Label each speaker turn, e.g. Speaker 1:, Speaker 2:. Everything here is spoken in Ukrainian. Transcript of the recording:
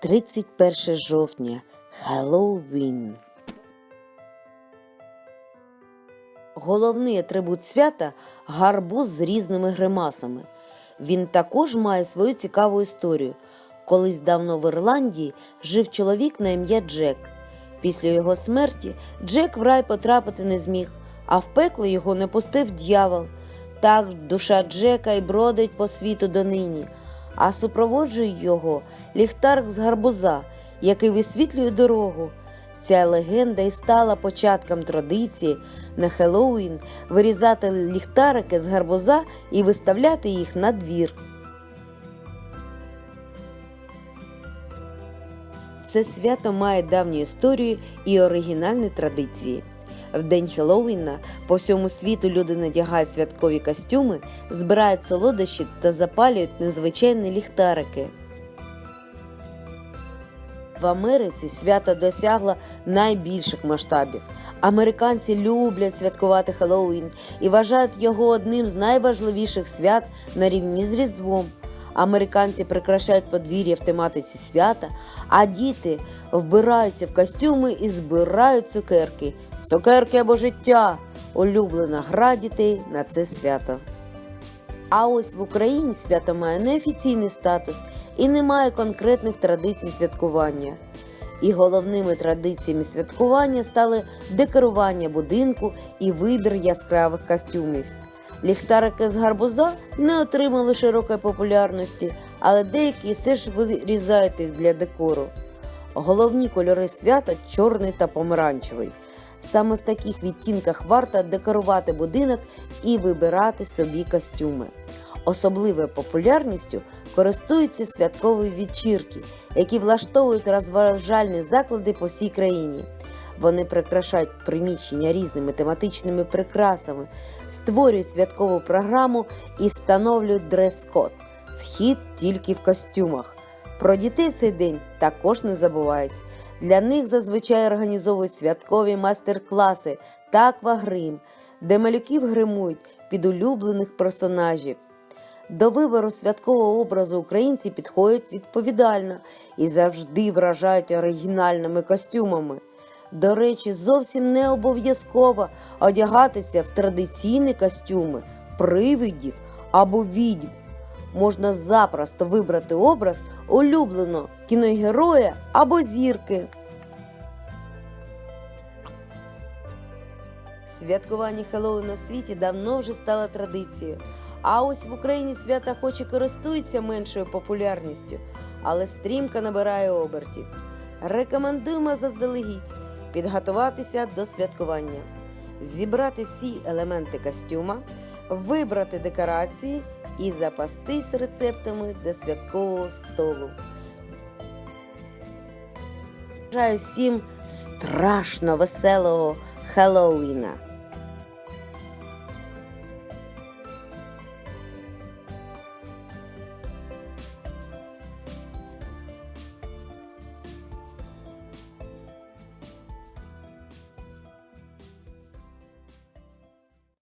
Speaker 1: 31 жовтня Хеллоуін. Головний атрибут свята гарбуз з різними гримасами. Він також має свою цікаву історію. Колись давно в Ірландії жив чоловік на ім'я Джек. Після його смерті Джек в рай потрапити не зміг, а в пекло його не пустив дьявол. Так душа Джека й бродить по світу донині, а супроводжує його ліхтар з гарбуза, який висвітлює дорогу. Ця легенда і стала початком традиції на Хеллоуін вирізати ліхтарики з гарбуза і виставляти їх на двір. Це свято має давню історію і оригінальні традиції. В день Хеллоуіна по всьому світу люди надягають святкові костюми, збирають солодощі та запалюють незвичайні ліхтарики. В Америці свято досягло найбільших масштабів. Американці люблять святкувати Хеллоуін і вважають його одним з найважливіших свят на рівні з Різдвом. Американці прикрашають подвір'я в тематиці свята, а діти вбираються в костюми і збирають цукерки. Цукерки або життя улюблена гра дітей на це свято. А ось в Україні свято має неофіційний статус і не має конкретних традицій святкування. І головними традиціями святкування стали декорування будинку і вибір яскравих костюмів. Ліхтарики з гарбуза не отримали широкої популярності, але деякі все ж вирізають їх для декору. Головні кольори свята чорний та помаранчевий. Саме в таких відтінках варто декорувати будинок і вибирати собі костюми. Особливою популярністю користуються святкові вечірки, які влаштовують розважальні заклади по всій країні. Вони прикрашають приміщення різними тематичними прикрасами, створюють святкову програму і встановлюють дрес-код. Вхід тільки в костюмах. Про дітей в цей день також не забувають. Для них зазвичай організовують святкові майстер-класи та аквагрим, де малюків гримують під улюблених персонажів. До вибору святкового образу українці підходять відповідально і завжди вражають оригінальними костюмами. До речі, зовсім не обов'язково одягатися в традиційні костюми привидів або відьм. Можна запросто вибрати образ улюбленого кіногероя або зірки. Святкування Хеллоуіна в світі давно вже стало традицією. А ось в Україні свята хоч і користується меншою популярністю, але стрімко набирає обертів. Рекомендуємо заздалегідь підготуватися до святкування, зібрати всі елементи костюма, вибрати декорації і запастись рецептами до святкового столу. Бажаю всім страшно веселого Хеллоуіна!